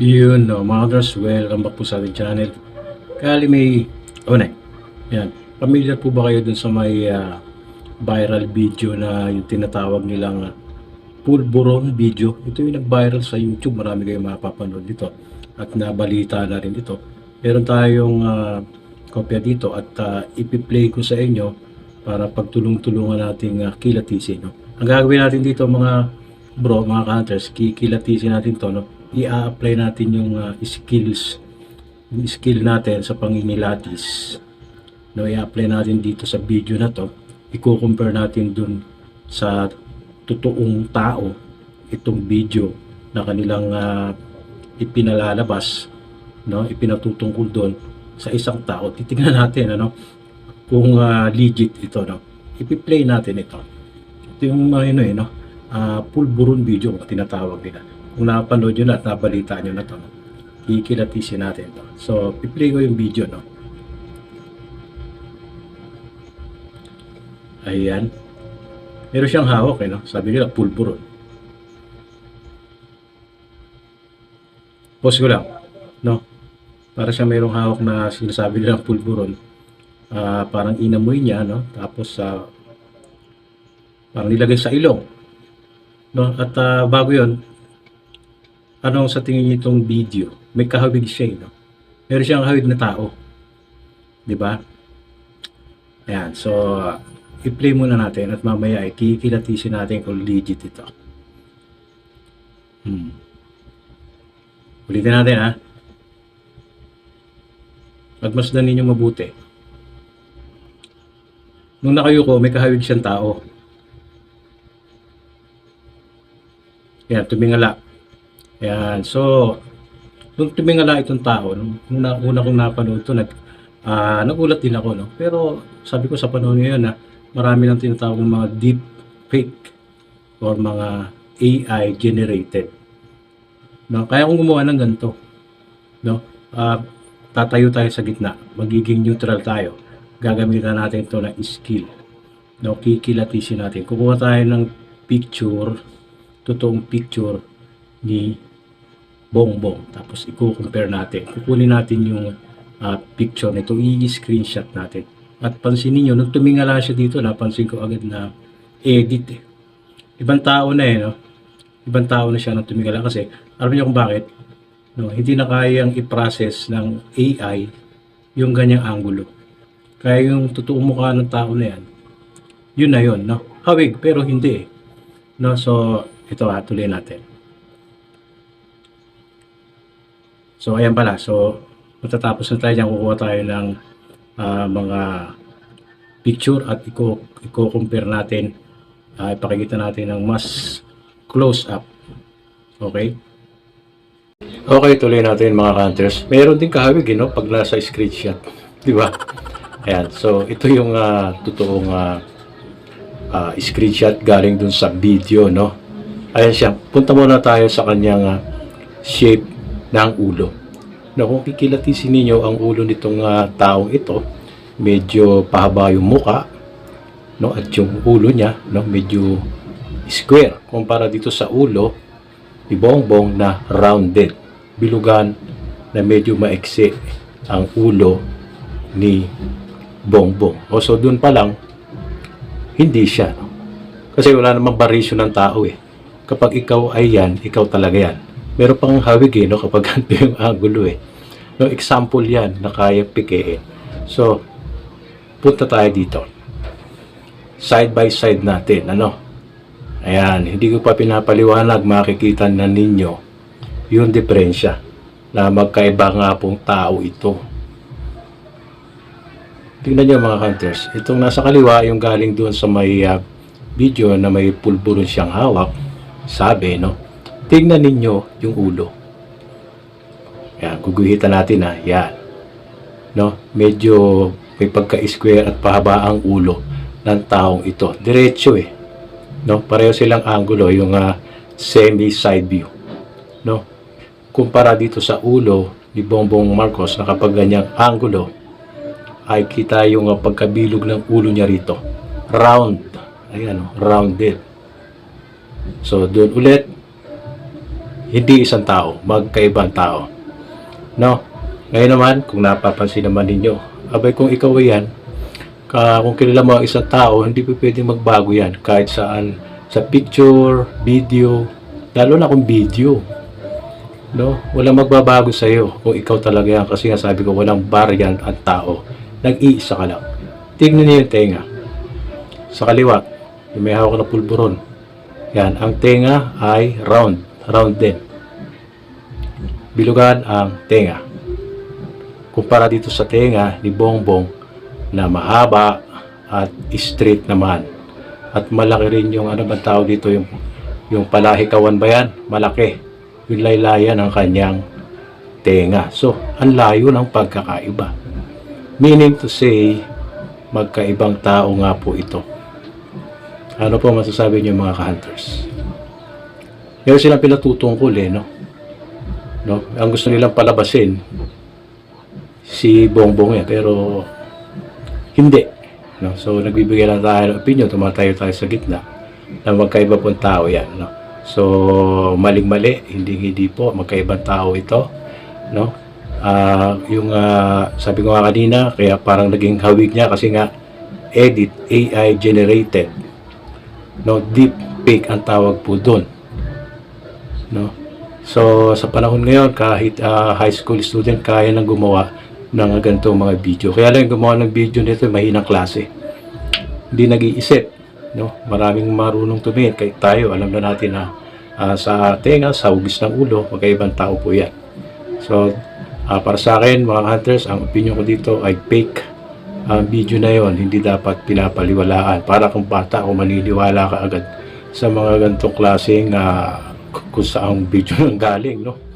Yun, no, mga brothers, welcome back po sa ating channel. Kali may, oh na, yan. Familiar po ba kayo dun sa may ah, viral video na yung tinatawag nilang uh, pulburon video? Ito yung nag-viral sa YouTube, marami kayong mapapanood dito. At nabalita na rin ito. Meron tayong ah, kopya dito at ah, ipi-play ko sa inyo para pagtulong-tulungan nating uh, kilatisin. No? Ang gagawin natin dito mga bro, mga counters, kikilatisin natin to, no? I-apply natin yung uh, skills, yung skill natin sa panginilatis. No, i-apply natin dito sa video na to. I-compare natin dun sa totoong tao itong video na kanilang uh, ipinalalabas, no, ipinatutungkol doon sa isang tao. Titingnan natin ano kung uh, legit ito, no. Ipi-play natin ito. Ito yung uh, ano eh, no, uh, pulburon video kung tinatawag nila. Kung napanood nyo na at nabalita nyo na to, kikilatisin natin to. So, i-play ko yung video, no? Ayan. Meron siyang hawak, eh, no? Sabi nila, pulburon. Pause ko lang, no? Para siya mayroong hawak na sinasabi nila pulburon. Ah, parang inamoy niya, no? Tapos, sa parang nilagay sa ilong. No? At ah, bago yon anong sa tingin niyo itong video? May kahawig siya, eh, no? Meron siyang kahawig na tao. Di ba? Ayan, so, ah, i-play muna natin at mamaya ay kikilatisin natin kung legit ito. Hmm. Ulitin natin, ha? Pagmasdan ninyo mabuti. Nung nakayuko, may kahawig siyang tao. Yan, tumingala. Yan, so, nung tumingala itong tao, nung una, una kong napanood ito, nag, ah, nagulat din ako, no? Pero sabi ko sa panahon ngayon na marami nang tinatawag ng mga deep fake or mga AI generated. No? Kaya kung gumawa ng ganito, no? Ah, tatayo tayo sa gitna, magiging neutral tayo. Gagamitan natin ito na skill. No, kikilatisin natin. Kukuha tayo ng picture, totoong picture ni Bongbong. Tapos i-compare natin. Kukunin natin yung ah, picture nito, i-screenshot natin. At pansinin nyo, nung tumingala siya dito, napansin ko agad na edit eh. Ibang tao na eh, no? Ibang tao na siya nung tumingala kasi, alam niyo kung bakit? No, hindi na kayang i-process ng AI yung ganyang angulo. Kaya yung totoong mukha ng tao na yan, yun na yun, no? Hawig, pero hindi eh. No, so, ito ha, tuloy natin. So, ayan pala. So, matatapos na tayo dyan, kukuha tayo ng ah, mga picture at i-compare natin, ah, ipakikita natin ng mas close up. Okay? Okay, tuloy natin mga counters. Meron din kahawig, eh, no? Pag nasa screenshot. Di ba? Ayan. So, ito yung ah, totoong ah, ah, screenshot galing dun sa video, no? Ayan siya. Punta muna tayo sa kanyang ah, shape ng ulo. Na kung kikilatisin ninyo ang ulo nitong ah, taong ito, medyo pahaba yung muka, no? At yung ulo niya, no? Medyo square kumpara dito sa ulo ni Bongbong na rounded. Bilugan na medyo maiksi ang ulo ni Bongbong. O so doon pa lang, hindi siya. No? Kasi wala namang variation ng tao eh. Kapag ikaw ay yan, ikaw talaga yan. Meron pang hawig eh, no? kapag ganito yung angulo eh. No, example yan na kaya pikein. So, punta tayo dito. Side by side natin, ano? Ayan, hindi ko pa pinapaliwanag, makikita na ninyo yung diferensya na magkaiba nga pong tao ito. Tingnan nyo mga hunters, itong nasa kaliwa, yung galing doon sa may ah, video na may pulburon siyang hawak, sabi, no? Tingnan ninyo yung ulo. Yan, guguhitan natin ha, yan. No? Medyo may pagka-square at pahaba ang ulo ng taong ito. Diretso eh. No? Pareho silang angulo, yung ah, semi-side view. No? Kumpara dito sa ulo ni Bongbong Marcos na kapag ganyang angulo, ay kita yung ah, pagkabilog ng ulo niya rito. Round. Ayan, oh, rounded. So, doon ulit, hindi isang tao, magkaibang tao. No? Ngayon naman, kung napapansin naman ninyo, abay kung ikaw yan, ka, kung kilala mo ang isang tao, hindi pa pwede magbago yan kahit saan, sa picture, video, lalo na kung video. No? Walang magbabago sa iyo kung ikaw talaga yan kasi nga sabi ko walang variant ang tao. Nag-iisa ka lang. Tingnan niyo yung tenga. Sa kaliwa, may hawak na pulburon. Yan, ang tenga ay round. Round din. Bilugan ang tenga. Kumpara dito sa tenga ni Bongbong na mahaba at straight naman. At malaki rin yung ano ba tawag dito yung yung palahikawan ba yan? Malaki. Yung laylayan ng kanyang tenga. So, ang layo ng pagkakaiba. Meaning to say, magkaibang tao nga po ito. Ano po masasabi niyo mga ka-hunters? Meron silang pinatutungkol eh, no? no? Ang gusto nilang palabasin, si Bongbong yan, pero hindi. No? So, nagbibigay lang tayo ng opinion, tumatayo tayo sa gitna na magkaiba pong tao yan. No? So, maling-mali, hindi hindi po, magkaibang tao ito. No? Ah, yung ah, sabi ko nga kanina, kaya parang naging hawig niya kasi nga edit, AI generated. No, deep fake ang tawag po doon. No? So, sa panahon ngayon, kahit ah, high school student, kaya nang gumawa ng ganitong mga video. Kaya lang gumawa ng video nito, mahinang klase. Hindi nag-iisip. No? Maraming marunong tumingin. Kahit tayo, alam na natin na ah, sa tenga, sa hugis ng ulo, magkaibang tao po yan. So, ah, para sa akin, mga hunters, ang opinion ko dito ay fake ang video na yon hindi dapat pinapaliwalaan para kung bata o maniniwala ka agad sa mga ganitong klaseng ah, kung saan video nang galing no